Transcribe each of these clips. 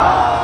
এই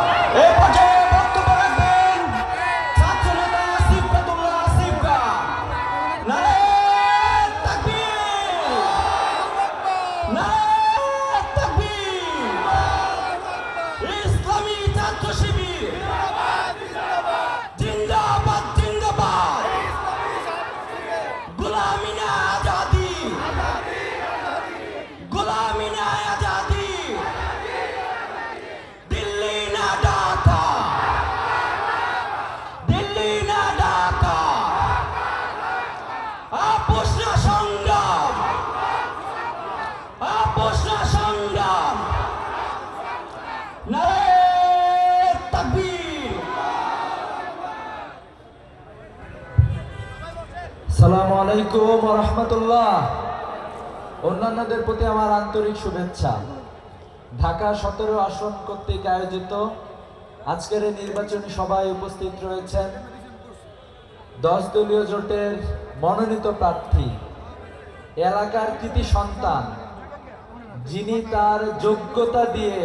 আলাইকুম রহমতুল্লাহ। অন্যান্যদের প্রতি আমার আন্তরিক শুভেচ্ছা। ঢাকা সতেরো আসন কর্তৃক আয়োজিত আজকের এই নির্বাচনী সভায় উপস্থিত রয়েছেন দশ দলীয় জোটের মনোনীত প্রার্থী, এলাকার কৃতি সন্তান, যিনি তার যোগ্যতা দিয়ে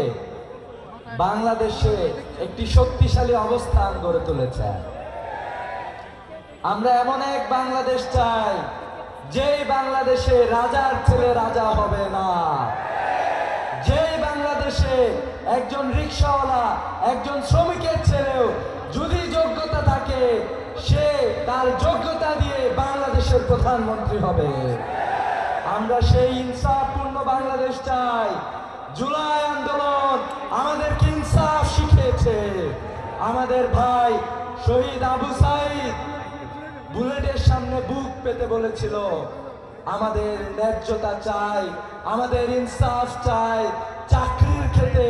বাংলাদেশে একটি শক্তিশালী অবস্থান গড়ে তুলেছেন। আমরা এমন এক বাংলাদেশ চাই, যেই বাংলাদেশে রাজার ছেলে রাজা হবে না। যেই বাংলাদেশে একজন রিক্সাওয়ালা, একজন শ্রমিকের ছেলেও যদি যোগ্যতা থাকে, সে তার যোগ্যতা দিয়ে বাংলাদেশের প্রধানমন্ত্রী হবে। আমরা সেই ইনসাফপূর্ণ বাংলাদেশ চাই। জুলাই আন্দোলন আমাদেরকে ইনসাফ শিখিয়েছে। আমাদের ভাই শহীদ আবু সাইদ বুলেটের সামনে বুক পেতে বলেছিল, আমাদের ন্যায্যতা চাই, আমাদের ইনসাফ চাই, চাকরির ক্ষেত্রে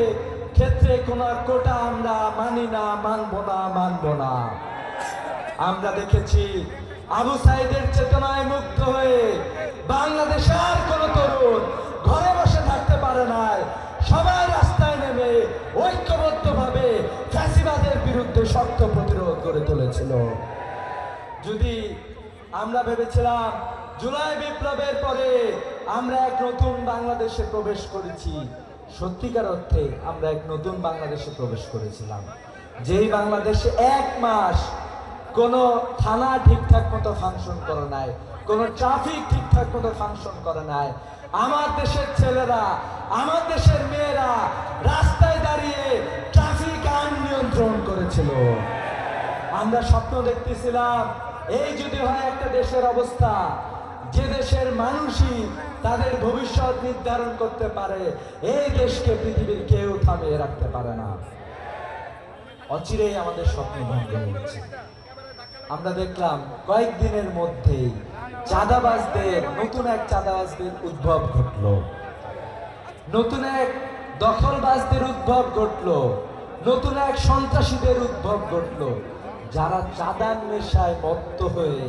ক্ষেত্রে কোন কোটা আমরা মানি না, মানবো না মানবো না। আমরা দেখেছি আবু সাইদের চেতনায় মুগ্ধ হয়ে বাংলাদেশে আর কোন তরুণ ঘরে বসে থাকতে পারে না সবাই রাস্তায় নেমে ঐক্যবদ্ধভাবে ফ্যাসিবাদের বিরুদ্ধে শক্ত প্রতিরোধ গড়ে তুলেছিল। যদি আমরা ভেবেছিলাম জুলাই বিপ্লবের পরে আমরা এক নতুন বাংলাদেশে প্রবেশ করেছি। সত্যিকার অর্থে আমরা এক নতুন বাংলাদেশে প্রবেশ করেছিলাম। যেই বাংলাদেশে এক মাস কোনো থানা ঠিকঠাক মতো ফাংশন করে নাই, কোনো ট্রাফিক ঠিকঠাক মতো ফাংশন করে নাই। আমার দেশের ছেলেরা, আমার দেশের মেয়েরা রাস্তায় দাঁড়িয়ে ট্রাফিক আইন নিয়ন্ত্রণ করেছিল। আমরা স্বপ্ন দেখতেছিলাম এই যদি হয় একটা দেশের অবস্থা, যে দেশের মানুষই তাদের ভবিষ্যৎ নির্ধারণ করতে পারে, এই দেশকে পৃথিবীর কেউ থামিয়ে রাখতে পারে না। অচিরেই আমাদের স্বপ্ন আমরা দেখলাম কয়েকদিনের মধ্যেই চাঁদাবাজদের, নতুন এক চাঁদাবাজদের উদ্ভব ঘটলো। নতুন এক দখলবাজদের উদ্ভব ঘটলো। নতুন এক সন্ত্রাসীদের উদ্ভব ঘটলো। যারা চাঁদার নেশায় মত্ত হয়ে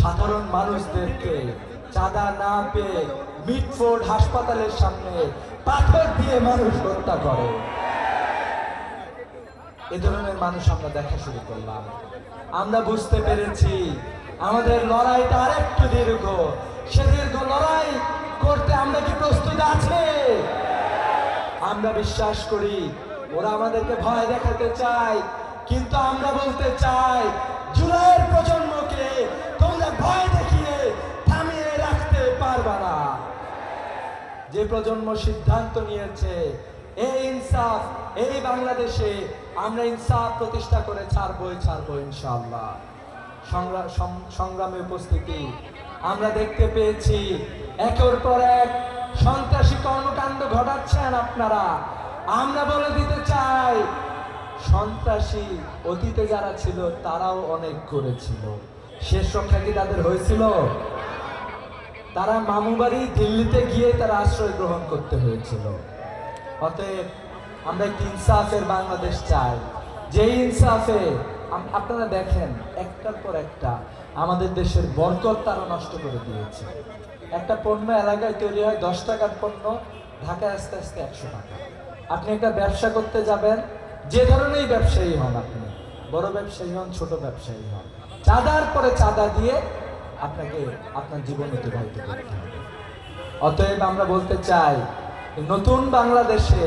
সাধারণ মানুষদেরকে চাঁদা না পেয়ে মিটফোর্ড হাসপাতালের সামনে পাথর দিয়ে মানুষ হত্যা করে। এ ধরনের মানুষ আমরা দেখা শুরু করলাম। আমরা বুঝতে পেরেছি আমাদের লড়াইটা আরেকটু দীর্ঘ। সে দীর্ঘ লড়াই করতে আমরা কি প্রস্তুত আছে? আমরা বিশ্বাস করি, ওরা আমাদেরকে ভয় দেখাতে চায়। কিন্তু আমরা বলতে চাই, জুলাইয়ের প্রজন্মকে তোমরা ভয় দেখিয়ে থামিয়ে রাখতে পারবা না। যে প্রজন্ম সিদ্ধান্ত নিয়েছে এই ইনসাফ, এই বাংলাদেশে আমরা ইনসাফ প্রতিষ্ঠা করে ছাড়বই ছাড়বো সং- সংগ্রামে উপস্থিতি। আমরা দেখতে পেয়েছি, একের পর এক সন্ত্রাসী কর্মকাণ্ড ঘটাচ্ছেন আপনারা। আমরা বলে দিতে চাই সন্ত্রাসী অতীতে যারা ছিল, তারাও অনেক করেছিল। শেষ রক্ষা কি তাদের হয়েছিল? তারা মামুবাড়ি দিল্লিতে গিয়ে তারা আশ্রয় গ্রহণ করতে হয়েছিল। অতএব আমরা একটি ইনসাফের বাংলাদেশ চাই। যে ইনসাফে আপনারা দেখেন, একটার পর একটা আমাদের দেশের বরকত তারা নষ্ট করে দিয়েছে। একটা পণ্য এলাকায় তৈরি হয়, দশ টাকার পণ্য, ঢাকায় আস্তে আস্তে একশো টাকা। আপনি একটা ব্যবসা করতে যাবেন যে ধরনেরই ব্যবসায়ী হন আপনি, বড় ব্যবসায়ী হন, ছোট ব্যবসায়ী হন, চাঁদার পরে চাঁদা দিয়ে আপনাকে আপনার জীবন অতিবাহিত করতে হবে। অতএব আমরা বলতে চাই, নতুন বাংলাদেশে